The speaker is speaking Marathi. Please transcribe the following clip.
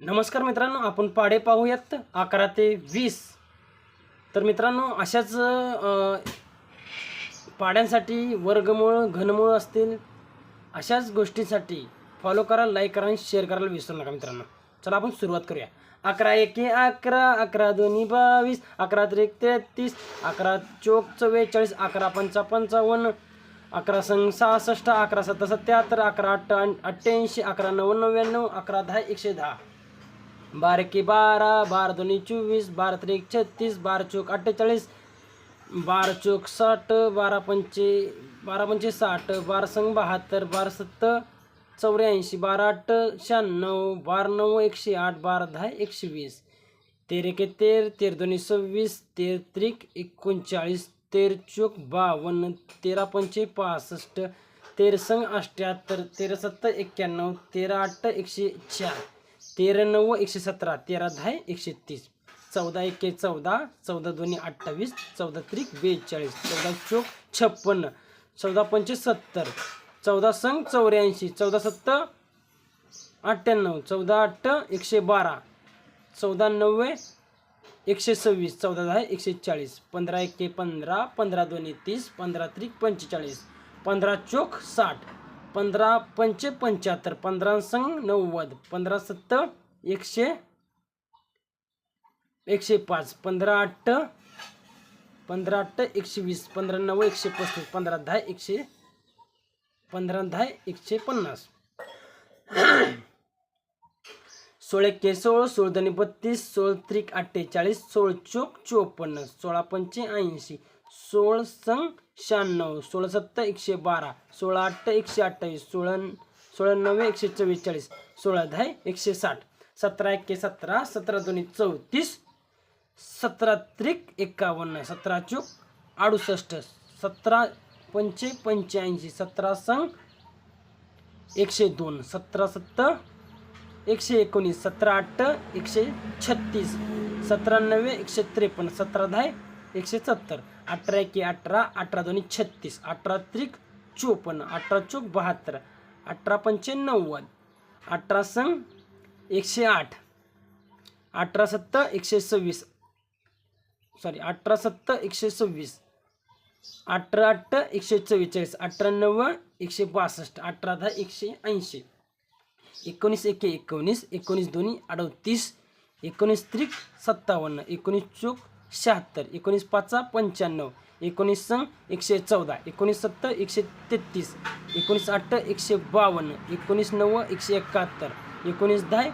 नमस्कार मित्रांनो आपण पाढे पाहूयात अकरा ते वीस. तर मित्रांनो अशाच पाड्यांसाठी वर्गमूळ घनमूळ असतील अशाच गोष्टींसाठी फॉलो करा लाईक करा आणि शेअर करायला विसरू नका मित्रांनो. चला आपण सुरुवात करूया. अकरा एके अकरा अकरा दोन्ही बावीस अकरा त्रिक तेहतीस अकरा चोक चव्वेचाळीस अकरा पंचा पंचावन्न अकरा संग सहासष्ट अकरा सत्ता सत्याहत्तर अकरा अठ्ठा अठ्ठ्याऐंशी अकरा नव्वद नव्याण्णव अकरा दहा एकशे दहा. बार की बारा बारा दोन्ही चोवीस बारा त्रिक छत्तीस बारा चौक अठ्ठेचाळीस बार चौक साठ बारा पंचे बारा पंचे साठ बार संग बहात्तर बार सत्त चौऱ्याऐंशी बारा आठ शहाण्णव बारा नऊ एकशे आठ बारा दहा एकशे वीस. तेरेके तेर तेर दोन्ही सव्वीस तेर त्रिक एकोणचाळीस तेर चौक बावन्न तेरा पंचे पासष्ट तेरसंग अठ्ठ्याहत्तर तेरा सत्तर एक्क्याण्णव तेरा आठ एकशे चार. तेरा नऊ एकशे सतरा तेरा दहा एकशे तीस. चौदा एके चौदा चौदा दोन्ही अठ्ठावीस चौदा त्रिक बेचाळीस चौदा चौक छप्पन्न चौदा पंचे सत्तर चौदा संग चौऱ्याऐंशी चौदा सत्त अठ्ठ्याण्णव चौदा अठ्ठ एकशे बारा चौदा नव्वे एकशे सव्वीस चौदा दहा एकशे चाळीस पंधरा एके पंधरा पंधरा दोन्ही तीस पंधरा त्रिक पंचेचाळीस पंधरा चोख साठ. पंधरा पंचे पंच्याहत्तर पंधरा संग नव्वद पंधरा सत्त एकशे एकशे पाच पंधरा आठ पंधरा आठ एकशे वीस पंधरा नऊ एकशे पस्तीस पंधरा दहा एकशे पंधरा दहा एकशे पन्नास. सोळा एक्के सोळ सोळ बत्तीस सोळ त्रिक अठ्ठेचाळीस सोळ चोक चोपन्न सोळा पंचे ऐंशी सोळ संग शहाण्णव सोळा सत्तर एकशे बारा सोळा अठ्ठ एकशे अठ्ठावीस सोळा सोळा नव्वे एकशे चव्वेचाळीस सोळा दहा एकशे साठ सतरा एक्के सतरा सतरा दोन्ही चौतीस सतरा त्रिक एकावन्न सतरा चोक अडुसष्ट सतरा पंचे पंच्याऐंशी सतरा संग एकशे दोन सतरा सत्तर एकशे एकोणीस सतरा अठ्ठ एकशे छत्तीस सतरा नव्वे एकशे त्रेपन्न सतरा दहा एकशे सत्तर. अठरा एके अठरा अठरा दोन्ही छत्तीस. अठरा त्रिक चोपन्न अठरा चोक बहात्तर अठरा पंचे नव्वद अठरा संग एकशे आठ अठरा सत्तर एकशे सव्वीस सॉरी अठरा सत्तर एकशे सव्वीस अठरा अठ्ठ एकशे चव्वेचाळीस अठरा नव्वद एकशे बासष्ट अठरा दहा एकशे ऐंशी. एकोणीस एके एकोणीस एकोणीस दोन्ही अडतीस एकोणीस त्रिक सत्तावन्न एकोणीस चोक शहात्तर एकोणीस पाचा पंच्याण्णव एकोणीस संग एकशे चौदा एकोणीस सत्तर एकशे तेहतीस एकोणीस आठ एकशे बावन्न एकोणीस नव्वद एकशे एकाहत्तर एकोणीस दहा